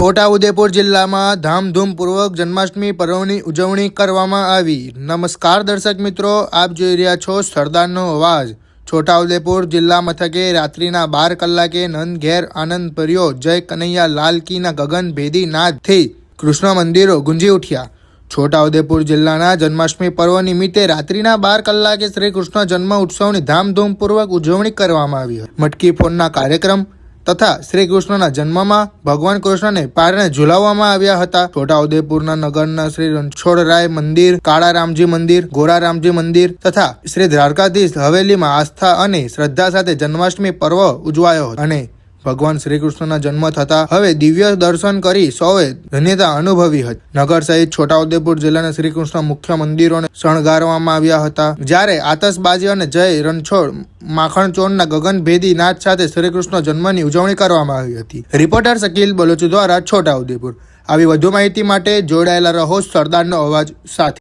છોટાઉદેપુર જિલ્લામાં ધામધૂમપૂર્વક જન્માષ્ટમી પર્વની ઉજવણી કરવામાં આવી. નમસ્કાર દર્શક મિત્રો, આપ જોઈ રહ્યા છો સરદારનો અવાજ. છોટાઉદેપુર જિલ્લા મથકે રાત્રિના બાર કલાકે નંદ ઘેર આનંદ ભર્યો. જય કનૈયા લાલ કીના ગગન ભેદી નાદથી કૃષ્ણ મંદિરો ગુંજી ઉઠ્યા. છોટાઉદેપુર જિલ્લાના જન્માષ્ટમી પર્વ નિમિત્તે રાત્રિના બાર કલાકે શ્રી કૃષ્ણ જન્મ ઉત્સવની ધામધૂમપૂર્વક ઉજવણી કરવામાં આવી. મટકી ફોડના કાર્યક્રમ તથા શ્રી કૃષ્ણના જન્મમાં ભગવાન કૃષ્ણને પારણે ઝુલાવવામાં આવ્યા હતા. છોટાઉદેપુરના નગરના શ્રી રણછોડરાય મંદિર, કાળારામજી મંદિર, ગોરારામજી મંદિર તથા શ્રી દ્વારકાધીશ હવેલીમાં આસ્થા અને શ્રદ્ધા સાથે જન્માષ્ટમી પર્વ ઉજવાયો અને ભગવાન શ્રી કૃષ્ણના જન્મ થતા હવે દિવ્ય દર્શન કરી સૌએ ધન્યતા અનુભવી હતી. નગર સહિત છોટાઉદેપુર જિલ્લાના શ્રી કૃષ્ણ મુખ્ય મંદિરોને શણગારવામાં આવ્યા હતા. જ્યારે આતશબાજી અને જય રણછોડ માખણ ચોરના ગગનભેદી નાથ સાથે શ્રી કૃષ્ણ જન્મની ઉજવણી કરવામાં આવી હતી. રિપોર્ટર શકીલ બલોચ દ્વારા છોટાઉદેપુર. આવી વધુ માહિતી માટે જોડાયેલા રહો સરદારનો અવાજ સાથે.